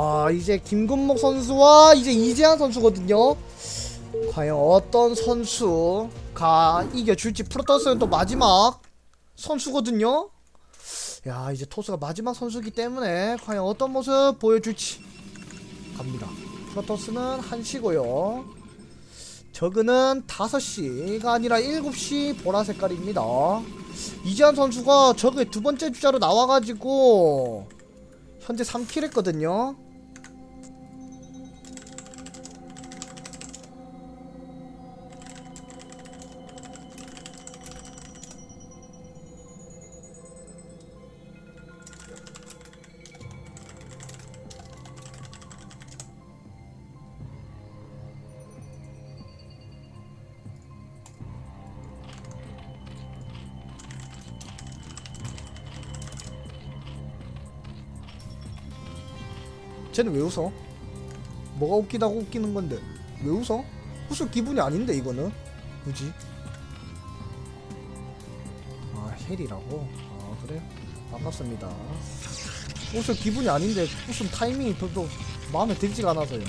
아 이제 김근목 선수와 이제 이재한 선수거든요. 과연 어떤 선수가 이겨줄지 프로토스는 또 마지막 선수거든요. 야 이제 토스가 마지막 선수기 때문에 과연 어떤 모습 보여줄지 갑니다. 프로토스는 1시고요. 저그는 5시가 아니라 7시 보라 색깔입니다. 이재한 선수가 저그의 두 번째 주자로 나와가지고 현재 3킬 했거든요. 쟤는 왜 웃어? 뭐가 웃기다고 웃기는 건데 왜 웃어? 웃을 기분이 아닌데 이거는 굳이 아 헬이라고? 아 그래? 반갑습니다 웃을 기분이 아닌데 웃음 타이밍이 별로 마음에 들지가 않아서요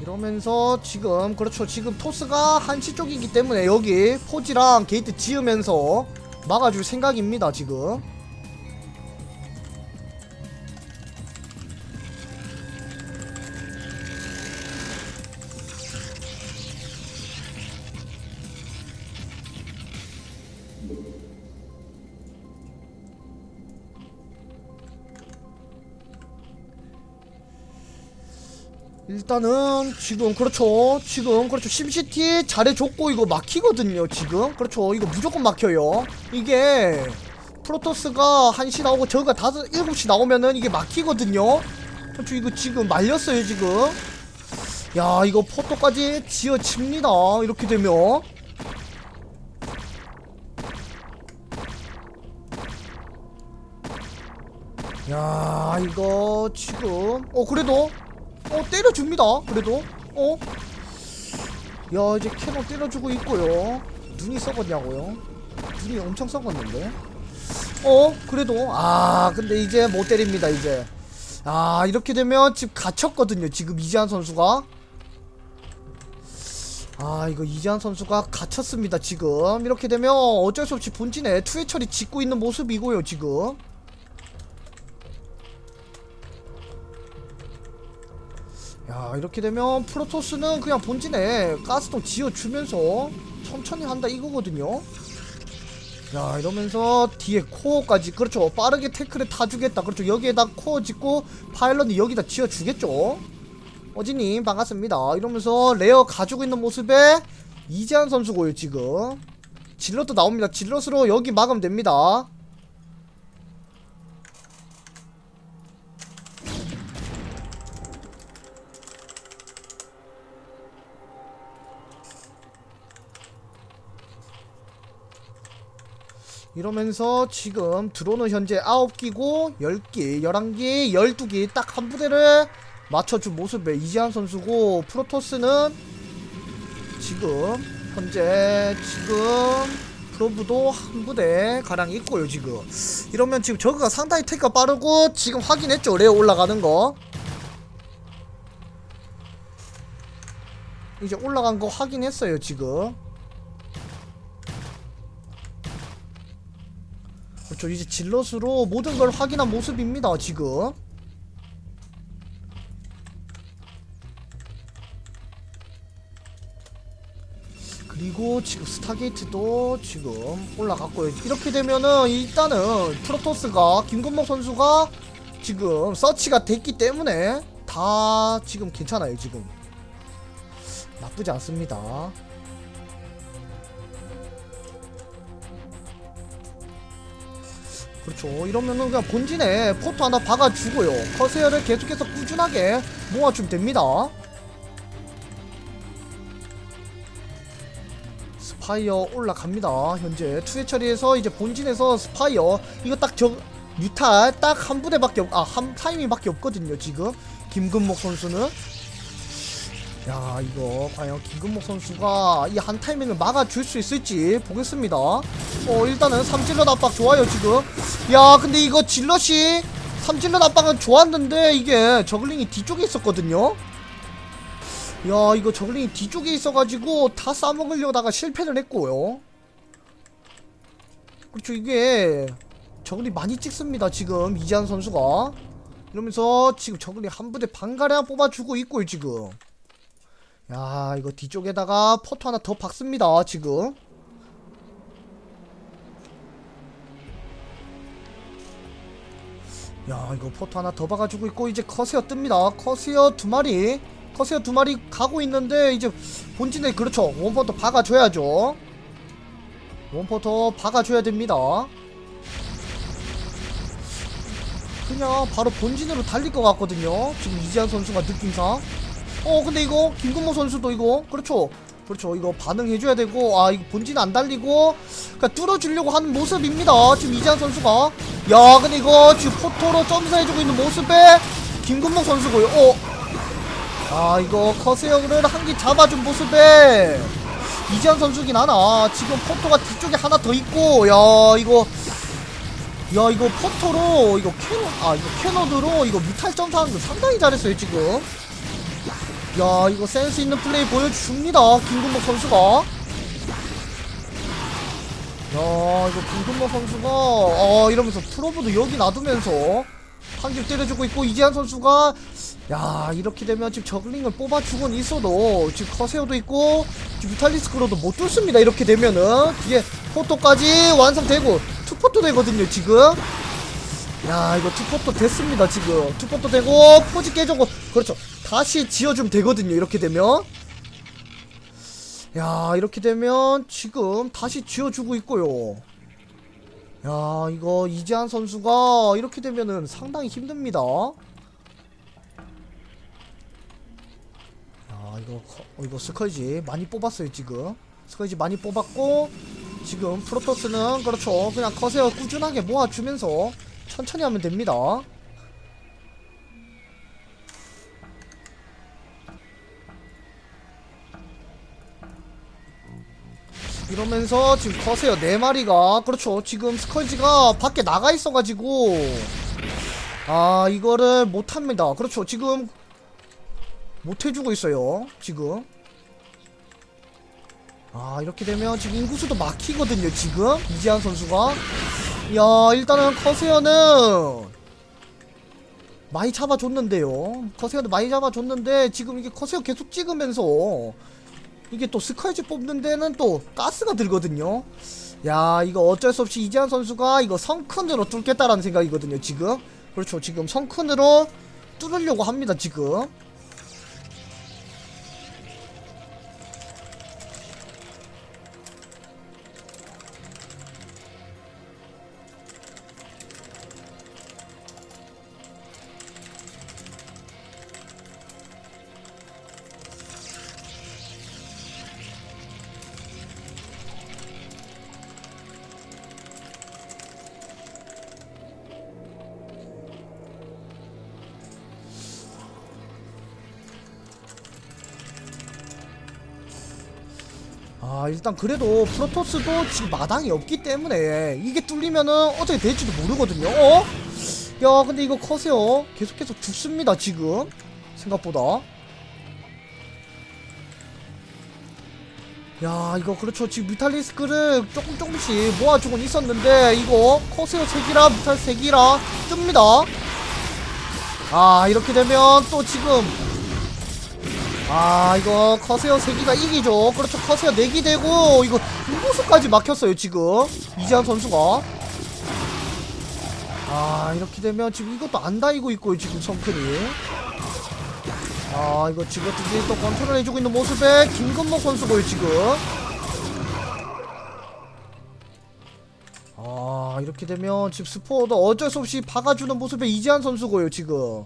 이러면서 지금 그렇죠 지금 토스가 한시 쪽이기 때문에 여기 포지랑 게이트 지으면서 막아줄 생각입니다 지금 일단은 지금 그렇죠. 지금 그렇죠. 심시티 잘해줬고 이거 막히거든요 지금. 그렇죠. 이거 무조건 막혀요. 이게 프로토스가 1시 나오고 저가 5, 7시 나오면은 이게 막히거든요. 그렇죠. 이거 지금 말렸어요 지금. 야 이거 포토까지 지어집니다. 이렇게 되면. 야 이거 지금. 어 그래도 어 때려줍니다. 그래도. 어? 야 이제 캐논 때려주고 있고요. 눈이 썩었냐고요? 눈이 엄청 썩었는데. 어 그래도. 아 근데 이제 못 때립니다 이제. 아 이렇게 되면 지금 갇혔거든요 지금 이재한 선수가. 아 이거 이재한 선수가 갇혔습니다 지금. 이렇게 되면 어쩔 수 없이 본진에 투회 처리 짓고 있는 모습이고요 지금 야 이렇게 되면 프로토스는 그냥 본진에 가스통 지어주면서 천천히 한다 이거거든요. 야 이러면서 뒤에 코어까지 그렇죠. 빠르게 태클에 타주겠다. 그렇죠. 여기에다 코어 짓고 파일럿이 여기다 지어주겠죠. 어지님 반갑습니다. 이러면서 레어 가지고 있는 모습에 이재한 선수고요 지금. 질럿도 나옵니다. 질럿으로 여기 막으면 됩니다 이러면서 지금 드론은 현재 9기고 10기, 11기, 12기 딱 한 부대를 맞춰준 모습의 이지한 선수고 프로토스는 지금 현재 지금 프로브도 한 부대 가량 있고요 지금. 이러면 지금 저그가 상당히 테크가 빠르고 지금 확인했죠 레어 올라가는 거. 이제 올라간 거 확인했어요 지금 그렇죠. 이제 질럿으로 모든 걸 확인한 모습입니다 지금. 그리고 지금 스타게이트도 지금 올라갔고요. 이렇게 되면은 일단은 프로토스가 김건목 선수가 지금 서치가 됐기 때문에 다 지금 괜찮아요 지금. 나쁘지 않습니다 그렇죠. 이러면은 그냥 본진에 포트 하나 박아주고요. 커세어를 계속해서 꾸준하게 모아주면 됩니다. 스파이어 올라갑니다. 현재 투회 처리에서 이제 본진에서 스파이어 이거 딱저 뮤탈 딱한 부대밖에 없, 아 한 타이밍밖에 없거든요. 지금 김근목 선수는 야 이거 과연 김근목 선수가 이 한 타이밍을 막아줄 수 있을지 보겠습니다. 어 일단은 삼질럿 압박 좋아요 지금. 야 근데 이거 질럿이 삼질러 압박은 좋았는데 이게 저글링이 뒤쪽에 있었거든요. 야 이거 저글링이 뒤쪽에 있어가지고 다 싸먹으려다가 실패를 했고요. 그렇죠 이게 저글링 많이 찍습니다 지금 이지한 선수가. 이러면서 지금 저글링 한 부대 반가량 뽑아주고 있고요 지금 야 이거 뒤쪽에다가 포토 하나 더 박습니다 지금. 야 이거 포토 하나 더 박아주고 있고 이제 커세어 뜹니다. 커세어 두 마리. 커세어 두 마리 가고 있는데 이제 본진에 그렇죠. 원포터 박아줘야죠. 원포터 박아줘야 됩니다. 그냥 바로 본진으로 달릴 것 같거든요. 지금 이지한 선수가 느낌상 어 근데 이거 김근모 선수도 이거 그렇죠. 그렇죠. 이거 반응해줘야 되고 아 이거 본진 안 달리고 그러니까 뚫어주려고 하는 모습입니다. 지금 이지한 선수가. 야 근데 이거 지금 포토로 점사해주고 있는 모습에 김근모 선수고요. 어. 아 이거 커세어를 한 개 잡아준 모습에 이지한 선수긴 하나. 지금 포토가 뒤쪽에 하나 더 있고 야 이거 야 이거 포토로 이거 캐논 아 이거 캐논으로 이거 미탈 점사하는 거 상당히 잘했어요 지금 야 이거 센스 있는 플레이 보여줍니다 김근목 선수가. 야 이거 김근목 선수가 어 이러면서 프로브도 여기 놔두면서 한집 때려주고 있고 이재한 선수가 야 이렇게 되면 지금 저글링을 뽑아주곤 있어도 지금 커세어도 있고 지금 뮤탈리스크로도 못 뚫습니다 이렇게 되면은. 뒤에 포토까지 완성되고 투포토 되거든요 지금. 야 이거 투포토 됐습니다 지금. 투포토 되고 포지 깨져고 그렇죠. 다시 지어주면 되거든요. 이렇게 되면. 야 이렇게 되면 지금 다시 지어주고 있고요. 야 이거 이재한 선수가 이렇게 되면은 상당히 힘듭니다. 야 이거 커- 어, 이거 스컬지 많이 뽑았어요 지금. 스컬지 많이 뽑았고 지금 프로토스는 그렇죠. 그냥 커세어 꾸준하게 모아주면서 천천히 하면 됩니다 이러면서 지금 커세어 4마리가. 그렇죠. 지금 스컬지가 밖에 나가 있어가지고. 아 이거를 못합니다. 그렇죠. 지금 못해주고 있어요. 지금. 아 이렇게 되면 지금 인구수도 막히거든요 지금. 이지한 선수가. 야 일단은 커세어는 많이 잡아줬는데요. 커세어도 많이 잡아줬는데 지금 이게 커세어 계속 찍으면서 이게 또 스컬지 뽑는 데는 또 가스가 들거든요. 야 이거 어쩔 수 없이 이지한 선수가 이거 성큰으로 뚫겠다라는 생각이거든요 지금. 그렇죠. 지금 성큰으로 뚫으려고 합니다 지금 아 일단 그래도 프로토스도 지금 마당이 없기 때문에 이게 뚫리면은 어떻게 될지도 모르거든요. 어? 야 근데 이거 커세요. 계속해서 죽습니다 지금. 생각보다. 야 이거 그렇죠. 지금 뮤탈리스크를 조금 조금씩 모아주곤 있었는데 이거 커세어 색이라. 뮤탈 색이라. 뜹니다. 아 이렇게 되면 또 지금 아 이거 커세어 세기가 이기죠. 그렇죠. 커세어 내기 되고 이거 인구수까지 막혔어요 지금. 이지한 선수가. 아 이렇게 되면 지금 이것도 안 다이고 있고요 지금 성큰이. 아 이거 지금까지 또 컨트롤 해주고 있는 모습에 김건모 선수고요 지금. 아 이렇게 되면 지금 스포도 어쩔 수 없이 박아주는 모습에 이지한 선수고요 지금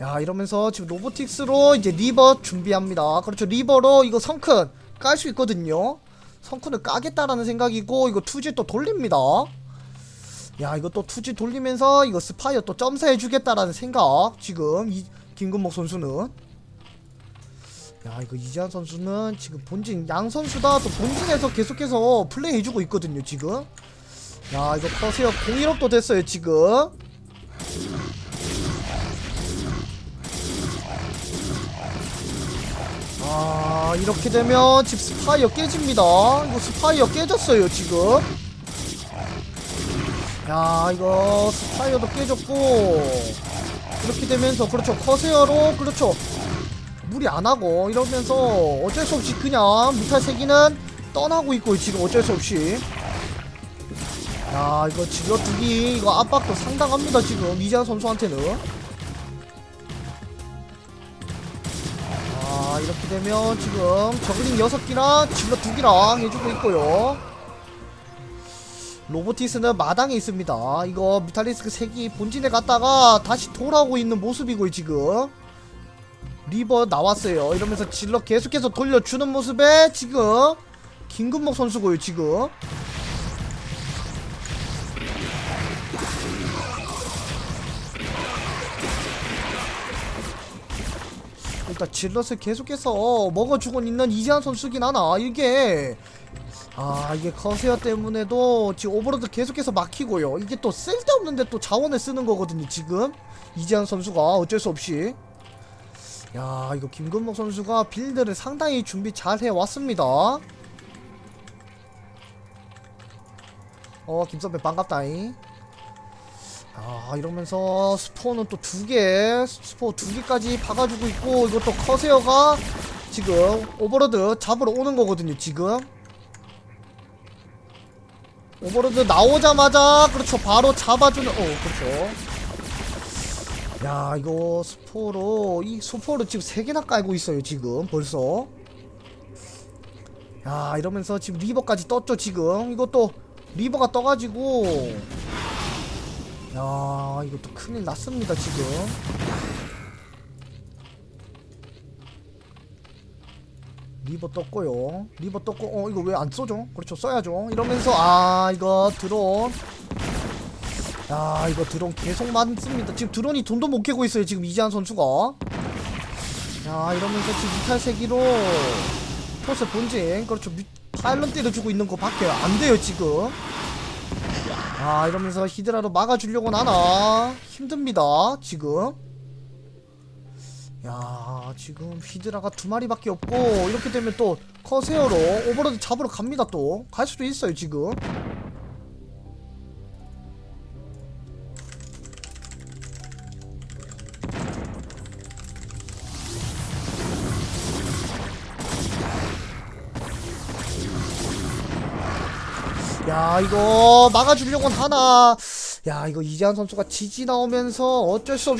야 이러면서 지금 로보틱스로 이제 리버 준비합니다. 그렇죠. 리버로 이거 성큰 깔 수 있거든요. 성큰을 까겠다라는 생각이고 이거 투지 또 돌립니다. 야 이거 또 투지 돌리면서 이거 스파이어 또 점사해 주겠다라는 생각 지금 이 김근목 선수는. 야 이거 이지한 선수는 지금 본진 양 선수 다. 또 본진에서 계속해서 플레이 해주고 있거든요 지금. 야 이거 커세어 공일업도 됐어요 지금 아 이렇게 되면 집 스파이어 깨집니다. 이거 스파이어 깨졌어요 지금. 야 이거 스파이어도 깨졌고. 이렇게 되면서 그렇죠 커세어로 그렇죠. 무리 안하고 이러면서 어쩔 수 없이 그냥 무탈 세기는 떠나고 있고 지금 어쩔 수 없이. 야 이거 질러 두기 이거 압박도 상당합니다 지금. 이재한 선수한테는 이렇게 되면 지금 저글링 6기랑 질러 2기랑 해주고 있고요. 로보티스는 마당에 있습니다. 이거 뮤탈리스크 3기 본진에 갔다가 다시 돌아오고 있는 모습이고요 지금. 리버 나왔어요. 이러면서 질러 계속해서 돌려주는 모습에 지금 김근목 선수고요 지금 일단 질럿을 계속해서 먹어주고 있는 이재한 선수긴 하나 이게. 아 이게 커세어 때문에도 지금 오버로드 계속해서 막히고요. 이게 또 쓸데없는데 또 자원을 쓰는 거거든요 지금. 이재한 선수가 어쩔 수 없이. 야 이거 김근목 선수가 빌드를 상당히 준비 잘 해왔습니다. 어 김선배 반갑다잉 아 이러면서 스포는 또 두 개 스포 두 개까지 박아주고 있고 이것도 커세어가 지금 오버로드 잡으러 오는 거거든요 지금. 오버로드 나오자마자 그렇죠 바로 잡아주는 어 그렇죠. 야 이거 스포로 이 스포로 지금 세 개나 깔고 있어요 지금 벌써. 야 이러면서 지금 리버까지 떴죠 지금. 이것도 리버가 떠가지고 야 이것도 큰일 났습니다 지금. 리버 떴고요. 리버 떴고 어 이거 왜안 써줘 그렇죠 써야죠. 이러면서 아 이거 드론. 야 이거 드론 계속 많습니다. 지금 드론이 돈도 못 깨고 있어요 지금 이재한 선수가. 야 이러면서 지금 이탈세기로 토스 본진 그렇죠. 뮤- 파일런 때려주고 있는 거 밖에 안 돼요 지금 아 이러면서 히드라로 막아주려고 하나? 힘듭니다 지금. 야 지금 히드라가 두 마리밖에 없고 이렇게 되면 또 커세어로 오버로드 잡으러 갑니다 또. 갈 수도 있어요 지금 야 이거 막아주려고 하나. 야 이거 이재한 선수가 지지 나오면서 어쩔 수 없이